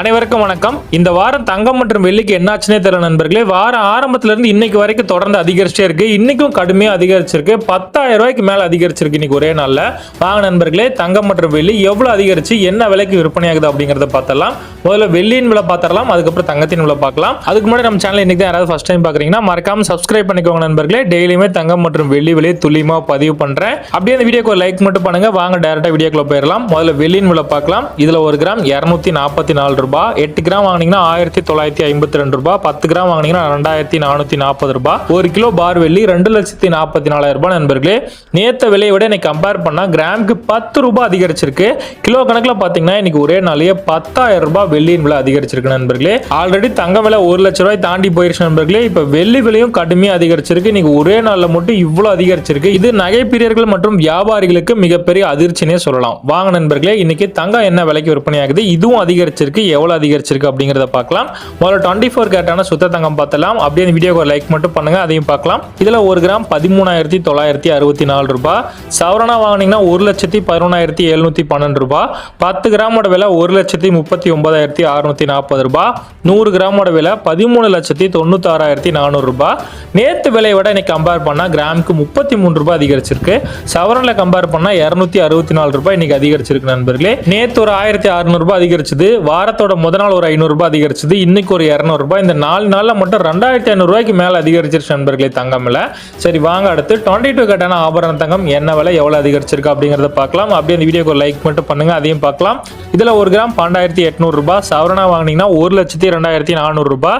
அனைவருக்கும் வணக்கம். இந்த வாரம் தங்கம் மற்றும் வெள்ளிக்கு என்னாச்சுனே தெரியல நண்பர்களே. வாரம் ஆரம்பத்துல இருந்து இன்னைக்கு வரைக்கும் தொடர்ந்து அதிகரிச்சே இருக்கு. இன்னைக்கும் கடுமையா அதிகரிச்சிருக்கு. பத்தாயிரம் ரூபாய்க்கு மேல அதிகரிச்சிருக்கு இன்னைக்கு ஒரே நாள்ல. வாங்க நண்பர்களே தங்கம் மற்றும் வெள்ளி எவ்வளவு அதிகரிச்சு என்ன விலைக்கு விற்பனையாகுது அப்படிங்கறத பார்த்தலாம் முதல்ல வெள்ளியின் விலை பார்த்தரலாம் அதுக்கப்புறம் தங்கத்தின் விலை பார்க்கலாம். அதுக்கு முன்னாடி நம்ம சேனல் இன்னைக்கு தான் யாராவது ஃபர்ஸ்ட் டைம் பாக்குறீங்கன்னா மறக்காம சப்ஸ்கிரைப் பண்ணிக்கோங்க நண்பர்களே. டெய்லியுமே தங்கம் மற்றும் வெள்ளி விலையை துல்லியமா பதிவு பண்றேன். அப்படியே அந்த வீடியோக்கு லைக் மட்டும் பண்ணுங்க. வாங்க டேரக்டா வீடியோக்குள்ள போயிடலாம். முதல்ல வெள்ளியின் விலை பார்க்கலாம். இதுல ஒரு கிராம் இருநூத்தி நாற்பத்தி நாலு ரூபாய் எட்டு கிராம் வாங்குனீங்கன்னா ஆயிரத்தி தொள்ளாயிரத்தி ஐம்பத்தி ரெண்டு ரூபாய் பத்து கிராம் வாங்குனீங்கன்னா ரெண்டாயிரத்தி நானூத்தி நாற்பது ரூபாய் ஒரு கிலோ பார் வெள்ளி ரெண்டு லட்சத்தி நாற்பத்தி நாலாயிரம் ரூபாய் நண்பர்களே. நேற்ற விலையை விட இன்னைக்கு கம்பேர் பண்ணால் கிராமுக்கு பத்து ரூபாய் அதிகரிச்சிருக்கு. கிலோ கணக்கில் பார்த்தீங்கன்னா இன்னைக்கு ஒரே நாளையே பத்தாயிரம் ரூபாய் வெள்ளியின் விலை அதிகரிச்சிருக்கு நண்பர்களே. ஆல்ரெடி தங்க விலை ஒரு லட்ச ரூபாய் தாண்டி போயிருச்சு நண்பர்களே. இப்போ வெள்ளி விலையும் கடுமையாக அதிகரிச்சிருக்கு. இன்னைக்கு ஒரே நாளில் மட்டும் இவ்வளோ அதிகரிச்சிருக்கு. இது நகை பிரியர்கள் மற்றும் வியாபாரிகளுக்கு மிகப்பெரிய அதிர்ச்சினே சொல்லலாம். வாங்க நண்பர்களே இன்னைக்கு தங்கம் என்ன விலைக்கு விற்பனை ஆகுது இதுவும் அதிகரிச்சிருக்கு. எவ்வளவு அதிகரிச்சிருக்கு அப்படிங்கறத பார்க்கலாம். முதல்ல டுவெண்ட்டி ஃபோர் கேட்டான சுத்த தங்கம் பார்த்தலாம் அப்படியே இந்த வீடியோக்கு லைக் மட்டும் பண்ணுங்க அதையும் பார்க்கலாம். இதுல ஒரு கிராம் பதிமூணாயிரத்தி தொள்ளாயிரத்தி அறுபத்தி நாலு ரூபாய். சவரனா வாங்குனீங்கன்னா ஒரு லட்சத்தி பதினொன்றாயிரத்தி எழுநூத்தி பன்னெண்டு ரூபாய். பத்து கிராமோட விலை ஒரு லட்சத்தி முப்பத்தி ஒன்பதாயிரத்தி அறுநூத்தி நாற்பது ரூபாய். நூறு கிராமோட விலை பதிமூணு லட்சத்தி தொண்ணூத்தாறாயிரத்தி நானூறு ரூபாய். நேற்று விலையை விட இன்னைக்கு கம்பேர் பண்ணால் கிராமுக்கு முப்பத்தி மூணு ரூபாய் அதிகரிச்சிருக்கு. சவரனில் கம்பேர் பண்ணா இரநூத்தி அறுபத்தி நாலு ரூபாய் இன்னைக்கு அதிகரிச்சிருக்கு நண்பர்களே. நேற்று ஒரு ஆயிரத்தி அறுநூறுபா அதிகரிச்சது. வாரத்தை வாரத்தோட முத நாள் ஒரு ஐநூறுரூபா அதிகரிச்சது இன்னைக்கு ஒரு இரநூறுபா இந்த நாலு நாளில் மட்டும் ரெண்டாயிரத்தி ஐநூறுரூவாய்க்கு மேலே அதிகரிச்சிருச்சு நண்பர்களே தங்கம்ல. சரி வாங்க அடுத்து. டுவெண்ட்டி டூ கட்டான ஆபரண தங்கம் என்ன விலை எவ்வளோ அதிகரிச்சிருக்கு அப்படிங்கிறத பார்க்கலாம். அப்படியே அந்த வீடியோக்கு லைக் மட்டும் பண்ணுங்கள் அதையும் பார்க்கலாம். இதில் ஒரு கிராம் பன்னெண்டாயிரத்தி எட்நூறுரூபா சவரனா வாங்குனீங்கன்னா ஒரு லட்சத்தி ரெண்டாயிரத்தி நானூறுரூபா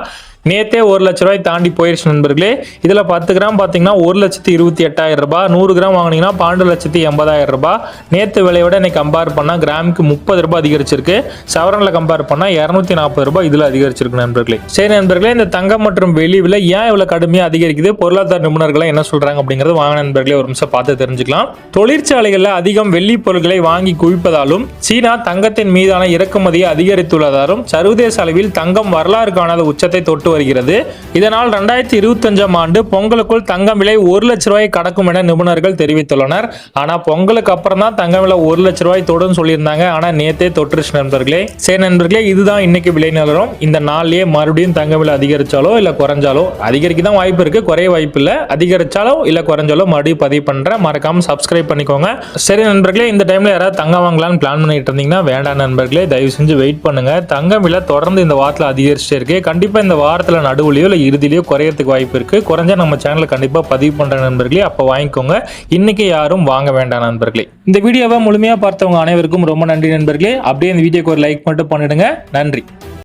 நேத்தே ஒரு லட்ச ரூபாய் தாண்டி போயிருச்சு நண்பர்களே. இதில் பத்து கிராம் பார்த்தீங்கன்னா ஒரு லட்சத்தி இருபத்தி எட்டாயிரம் ரூபாய். நூறு கிராம் வாங்குனீங்கன்னா பன்னெண்டு லட்சத்தி எண்பதாயிரம் ரூபாய். நேத்து விலையை விட இன்னைக்கு கம்பேர் பண்ணால் கிராமுக்கு முப்பது ரூபாய் அதிகரிச்சிருக்கு. சவரனில் கம்பேர் பண்ணால் இரநூத்தி நாற்பது ரூபாய் இதில் அதிகரிச்சிருக்கு நண்பர்களே. சரி நண்பர்களே இந்த தங்கம் மற்றும் வெளி விலை ஏன் இவ்வளோ கடுமையாக அதிகரிக்குது? பொருளாதார நிபுணர்கள் என்ன சொல்கிறாங்க அப்படிங்கறது வாங்க நண்பர்களே ஒரு நிமிஷம் பார்த்து தெரிஞ்சுக்கலாம். தொழிற்சாலைகளில் அதிகம் வெள்ளி பொருட்களை வாங்கி குவிப்பதாலும் சீனா தங்கத்தை தங்கத்தின் மீதான இறக்குமதியை அதிகரித்துள்ளதாலும் சர்வதேச அளவில் தங்கம் வரலாறு காணாத உச்சத்தை தொட்டு வருகிறது. இதனால் ரெண்டாயிரத்தி இருபத்தஞ்சாம் ஆண்டு பொங்கலுக்குள் தங்கம் விலை ஒரு லட்ச ரூபாய் கடக்கும் என நிபுணர்கள் தெரிவித்துள்ளனர். ஆனா பொங்கலுக்கு அப்புறம் தான் தங்கம் விலை ஒரு லட்ச ரூபாய் தொடும் சொல்லியிருந்தாங்க. ஆனா நேத்தே தொற்றுச்சு நண்பர்களே. சரி நண்பர்களே இதுதான் இன்னைக்கு விலை நிலவரம். இந்த நாள்லயே மறுபடியும் தங்க விலை அதிகரிச்சாலோ இல்ல குறைஞ்சாலோ? அதிகரிக்க தான் வாய்ப்பு இருக்கு. குறைய வாய்ப்பு இல்ல. அதிகரிச்சாலோ இல்ல குறைஞ்சாலோ மறுபடியும் பதிவு பண்றேன். மறக்காம சப்ஸ்கிரைப் பண்ணிக்கோங்க. சரி நண்பர்களே இந்த டைம்ல யாராவது தங்கம் வாங்கலாம்னு பிளான் பண்ணிட்டு இருந்தீங்கன்னா வேண்டாம். நண்பர்களே தயவு செஞ்சு வெயிட் பண்ணுங்க. தங்கம் விலை தொடர்ந்து இந்த வாரத்தில் அதிகரிச்சுட்டே இருக்கு. கண்டிப்பாக இந்த வாரத்தில் நடுவுலையோ இல்லை இறுதியிலையோ குறையறதுக்கு வாய்ப்பு இருக்கு. குறைஞ்சா நம்ம சேனலில் கண்டிப்பாக பதிவு பண்ணுற நண்பர்களே அப்போ வாங்கிக்கோங்க. இன்னைக்கு யாரும் வாங்க வேண்டாம் நண்பர்களே. இந்த வீடியோவை முழுமையாக பார்த்தவங்க அனைவருக்கும் ரொம்ப நன்றி நண்பர்களே. அப்படியே இந்த வீடியோக்கு ஒரு லைக் மட்டும் பண்ணிடுங்க. நன்றி.